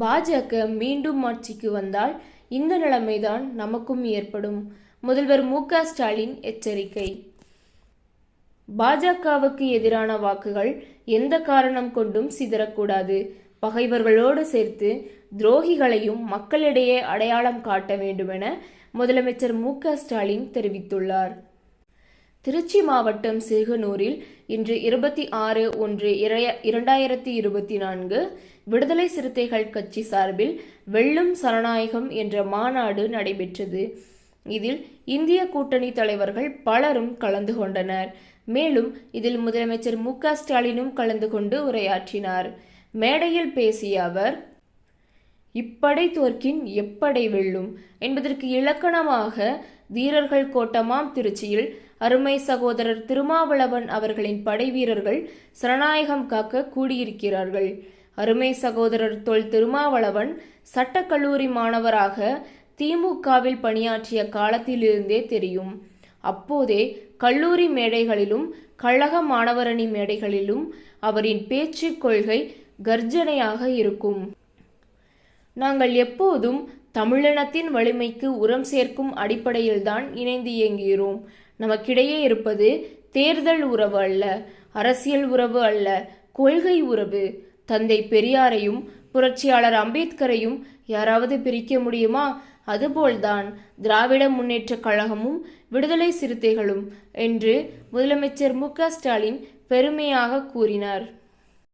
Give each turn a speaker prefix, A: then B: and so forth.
A: பாஜக மீண்டும் ஆட்சிக்கு வந்தால் இந்த நிலைமைதான் நமக்கும் ஏற்படும். முதல்வர் மு க ஸ்டாலின் எச்சரிக்கை. பாஜகவுக்கு எதிரான வாக்குகள் எந்த காரணம் கொண்டும் சிதறக்கூடாது. பகைவர்களோடு சேர்த்து துரோகிகளையும் மக்களிடையே அடையாளம் காட்ட வேண்டுமென முதலமைச்சர் மு க ஸ்டாலின் தெரிவித்துள்ளார். திருச்சி மாவட்டம் சிறுகனூரில் இன்று இருபத்தி ஆறு ஒன்று இரைய- இரண்டாயிரத்தி இருபத்தி நான்கு விடுதலை சிறுத்தைகள் கட்சி சார்பில் வெல்லும் சனநாயகம் என்ற மாநாடு நடைபெற்றது. இதில் இந்திய கூட்டணி தலைவர்கள் பலரும் கலந்து கொண்டனர். மேலும் இதில் முதலமைச்சர் மு க ஸ்டாலினும் கலந்து கொண்டு உரையாற்றினார். மேடையில் பேசிய அவர் இப்படை தோற்கின் எப்படை வெல்லும்? என்பதற்கு இலக்கணமாக வீரர்கள் கோட்டமாம் திருச்சியில் அருமை சகோதரர் திருமாவளவன் அவர்களின் படைவீரர்கள் சரணாயகம் காக்க கூடியிருக்கிறார்கள். அருமை சகோதரர் தொல் திருமாவளவன் சட்டக்கல்லூரி மாணவராக திமுகவில் பணியாற்றிய காலத்திலிருந்தே தெரியும். அப்போதே கல்லூரி மேடைகளிலும் கழக மாணவரணி மேடைகளிலும் அவரின் பேச்சு கொள்கை கர்ஜனையாக இருக்கும். நாங்கள் எப்போதும் தமிழினத்தின் வலிமைக்கு உரம் சேர்க்கும் அடிப்படையில்தான் இணைந்து இயங்குகிறோம். நமக்கிடையே இருப்பது தேர்தல் உறவு அல்ல அரசியல் உறவு அல்ல கொள்கை உறவு. தந்தை பெரியாரையும் புரட்சியாளர் அம்பேத்கரையும் யாராவது பிரிக்க முடியுமா? அதுபோல்தான் திராவிட முன்னேற்றக் கழகமும் விடுதலை சிறுத்தைகளும் என்று முதலமைச்சர் மு க ஸ்டாலின் பெருமையாக கூறினார்.